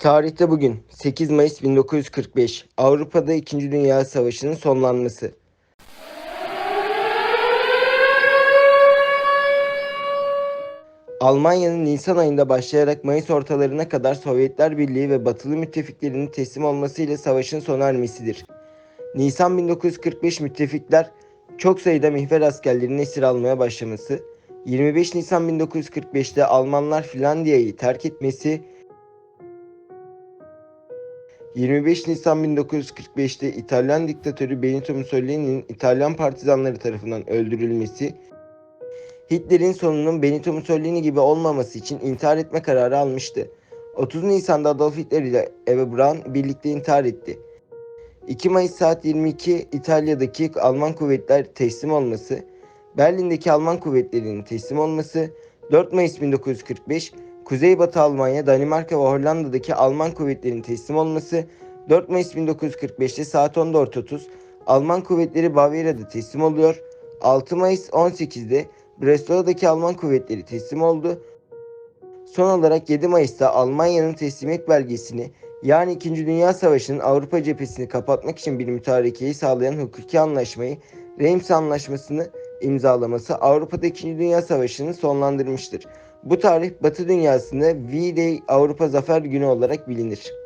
Tarihte bugün 8 Mayıs 1945 Avrupa'da 2. Dünya Savaşı'nın sonlanması. Almanya'nın Nisan ayında başlayarak Mayıs ortalarına kadar Sovyetler Birliği ve batılı müttefiklerinin teslim olmasıyla savaşın sona ermesidir. Nisan 1945 müttefikler çok sayıda mihver askerlerinin esir almaya başlaması, 25 Nisan 1945'te Almanlar Finlandiya'yı terk etmesi 25 Nisan 1945'te İtalyan diktatörü Benito Mussolini'nin İtalyan partizanları tarafından öldürülmesi, Hitler'in sonunun Benito Mussolini gibi olmaması için intihar etme kararı almıştı. 30 Nisan'da Adolf Hitler ile Eva Braun birlikte intihar etti. 2 Mayıs saat 22 İtalya'daki Alman kuvvetler teslim olması, Berlin'deki Alman kuvvetlerinin teslim olması, 4 Mayıs 1945 Kuzeybatı Almanya, Danimarka ve Hollanda'daki Alman kuvvetlerinin teslim olması, 4 Mayıs 1945'te saat 14.30 Alman kuvvetleri Bavyera'da teslim oluyor. 6 Mayıs 18'de Breslau'daki Alman kuvvetleri teslim oldu. Son olarak 7 Mayıs'ta Almanya'nın teslimiyet belgesini yani 2. Dünya Savaşı'nın Avrupa cephesini kapatmak için bir mütarekeyi sağlayan hukuki anlaşmayı Reims Anlaşması'nı imzalaması Avrupa'da 2. Dünya Savaşı'nı sonlandırmıştır. Bu tarih Batı dünyasında V-Day Avrupa Zafer Günü olarak bilinir.